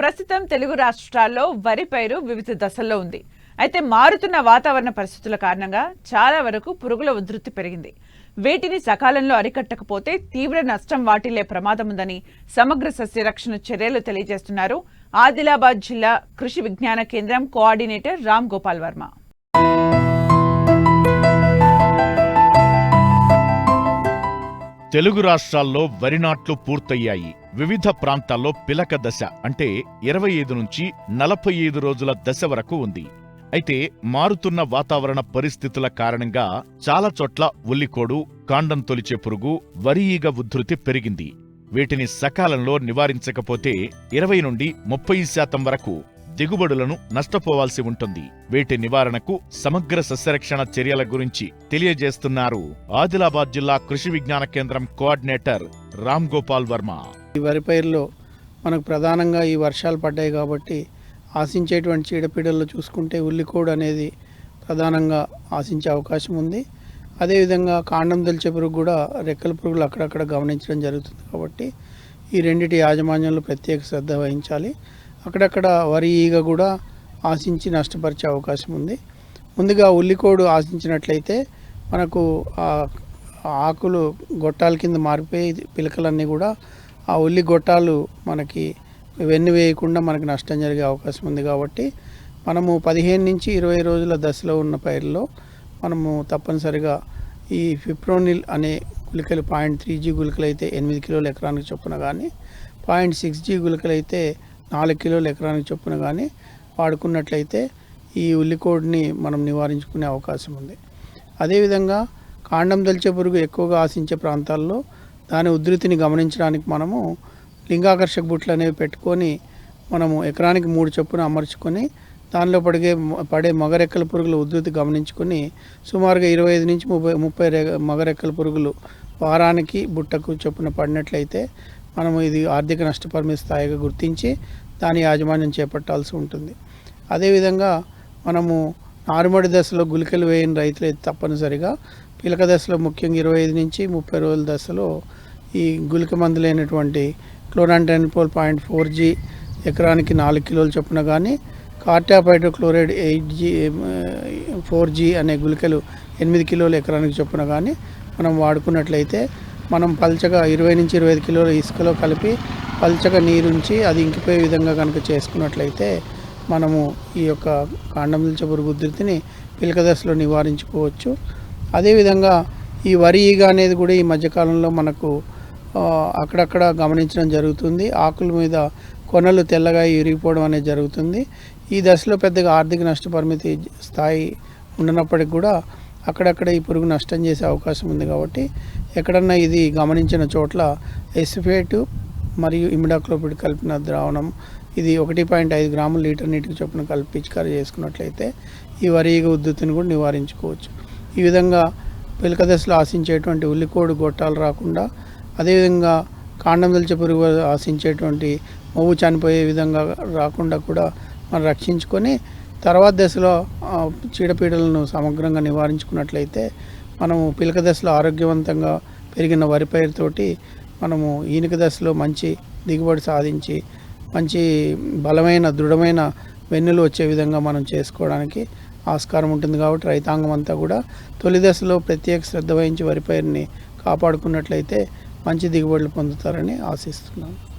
ప్రస్తుతం తెలుగు రాష్ట్రాల్లో వరి పైరు వివిధ దశల్లో ఉంది. అయితే మారుతున్న వాతావరణ పరిస్థితుల కారణంగా చాలా వరకు పురుగుల ఉధృతి పెరిగింది. వీటిని సకాలంలో అరికట్టకపోతే తీవ్ర నష్టం వాటిల్లే ప్రమాదం ఉందని సమగ్ర సస్యరక్షణ చర్యలు తెలియజేస్తున్నారు ఆదిలాబాద్ జిల్లా కృషి విజ్ఞాన కేంద్రం కోఆర్డినేటర్ రామ్ గోపాల్ వర్మ. తెలుగు రాష్ట్రాల్లో వరి నాట్లు పూర్తయ్యాయి. వివిధ ప్రాంతాల్లో పిలక దశ అంటే ఇరవై ఐదు నుంచి నలభై ఐదు రోజుల దశ వరకు ఉంది. అయితే మారుతున్న వాతావరణ పరిస్థితుల కారణంగా చాలా చోట్ల ఉల్లికోడు కాండం తొలిచే పురుగు వరి ఈగ ఉధృతి పెరిగింది. వీటిని సకాలంలో నివారించకపోతే ఇరవై నుండి ముప్పై శాతం వరకు దిగుబడులను నష్టపోవాల్సి ఉంటుంది. వీటి నివారణకు సమగ్ర సస్యరక్షణ చర్యల గురించి తెలియజేస్తున్నారు ఆదిలాబాద్ జిల్లా కృషి విజ్ఞాన కేంద్రం కోఆర్డినేటర్ రామ్ గోపాల్ వర్మ. ఈ వరి పైరులో మనకు ప్రధానంగా ఈ వర్షాలు పడ్డాయి కాబట్టి ఆశించేటువంటి చీడపీడల్లో చూసుకుంటే ఉల్లికోడు అనేది ప్రధానంగా ఆశించే అవకాశం ఉంది. అదేవిధంగా కాండం తెలిచే పురుగు కూడా రెక్కల పురుగులు అక్కడక్కడ గమనించడం జరుగుతుంది కాబట్టి ఈ రెండిటి యాజమాన్యంలో ప్రత్యేక శ్రద్ధ వహించాలి. అక్కడక్కడ వరి ఈగ కూడా ఆశించి నష్టపరిచే అవకాశం ఉంది. ముందుగా ఉల్లికోడు ఆశించినట్లయితే మనకు ఆ ఆకులు గొట్టాల కింద మారిపోయి పిలకలన్నీ కూడా ఆ ఉల్లి గొట్టాలు మనకి వెన్ను వేయకుండా మనకి నష్టం జరిగే అవకాశం ఉంది కాబట్టి మనము పదిహేను నుంచి ఇరవై రోజుల దశలో ఉన్న పైరులో మనము తప్పనిసరిగా ఈ ఫిప్రోనిల్ అనే గుళికలు పాయింట్ త్రీ జీ గుళికలు అయితే ఎనిమిది కిలోల ఎకరానికి చొప్పున కానీ పాయింట్ సిక్స్ జీ గుళికలు అయితే నాలుగు కిలోలు ఎకరానికి చొప్పున కానీ వాడుకున్నట్లయితే ఈ ఉల్లికోడిని మనం నివారించుకునే అవకాశం ఉంది. అదేవిధంగా కాండం దల్చే పురుగు ఎక్కువగా ఆశించే ప్రాంతాల్లో దాని ఉధృతిని గమనించడానికి మనము లింగాకర్షక బుట్లు అనేవి పెట్టుకొని మనము ఎకరానికి మూడు చొప్పున అమర్చుకొని దానిలో పడిగే పడే మగరెక్కల పురుగుల ఉధృతి గమనించుకొని సుమారుగా ఇరవై ఐదు నుంచి ముప్పై ముప్పై మగరెక్కల పురుగులు వారానికి బుట్టకు చొప్పున పడినట్లయితే మనము ఇది ఆర్థిక నష్టపరిమిత స్థాయిగా గుర్తించి దాని యాజమాన్యం చేపట్టాల్సి ఉంటుంది. అదేవిధంగా మనము నారుమడి దశలో గుళికలు వేయని రైతులు అయితే తప్పనిసరిగా. పిలక దశలో ముఖ్యంగా ఇరవై ఐదు నుంచి ముప్పై రోజుల దశలో ఈ గుళిక మందులైనటువంటి క్లోరాంటెన్పోల్ పాయింట్ ఫోర్ జీ ఎకరానికి నాలుగు కిలోలు చొప్పున కానీ cartap hydrochloride eight G four G అనే గుళికలు ఎనిమిది కిలోలు ఎకరానికి చొప్పున కానీ మనం వాడుకున్నట్లయితే మనం పల్చగా ఇరవై నుంచి ఇరవై ఐదు కిలోల ఇసుకలో కలిపి పల్చగా నీరుంచి అది ఇంకిపోయే విధంగా కనుక చేసుకున్నట్లయితే మనము ఈ యొక్క కాండం నిల్చే ఉధృతిని పిలక దశలో నివారించుకోవచ్చు. అదేవిధంగా ఈ వరి ఈగ అనేది కూడా ఈ మధ్యకాలంలో మనకు అక్కడక్కడ గమనించడం జరుగుతుంది. ఆకుల మీద కొనలు తెల్లగా ఇరిగిపోవడం అనేది జరుగుతుంది. ఈ దశలో పెద్దగా ఆర్థిక నష్టపరిమితి స్థాయి ఉండనప్పటికి కూడా అక్కడక్కడ ఈ పురుగు నష్టం చేసే అవకాశం ఉంది కాబట్టి ఎక్కడన్నా ఇది గమనించిన చోట్ల ఎసిఫేటు మరియు ఇమిడాక్లోపిడ్ కలిపిన ద్రావణం ఇది ఒకటి పాయింట్ ఐదు గ్రాములు లీటర్ నీటికి చొప్పున కలిపి పిచికారి చేసుకున్నట్లయితే ఈ వరి ఈగ ఉద్ధృతిని కూడా నివారించుకోవచ్చు. ఈ విధంగా పిలక దశలో ఆశించేటువంటి ఉల్లికోడు గొట్టాలు రాకుండా అదేవిధంగా కాండం దల్చే పురుగు ఆశించేటువంటి మొవ్వు చనిపోయే విధంగా రాకుండా కూడా మనం రక్షించుకొని తర్వాత దశలో చీడపీడలను సమగ్రంగా నివారించుకున్నట్లయితే మనము పిలక దశలో ఆరోగ్యవంతంగా పెరిగిన వరి పైరుతోటి మనము ఈనిక దశలో మంచి దిగుబడి సాధించి మంచి బలమైన దృఢమైన వెన్నులు వచ్చే విధంగా మనం చేసుకోవడానికి ఆస్కారం ఉంటుంది కాబట్టి రైతాంగం అంతా కూడా తొలి దశలో ప్రత్యేక శ్రద్ధ వహించి వరి పైరుని కాపాడుకున్నట్లయితే మంచి దిగుబడులు పొందుతారని ఆశిస్తున్నాను.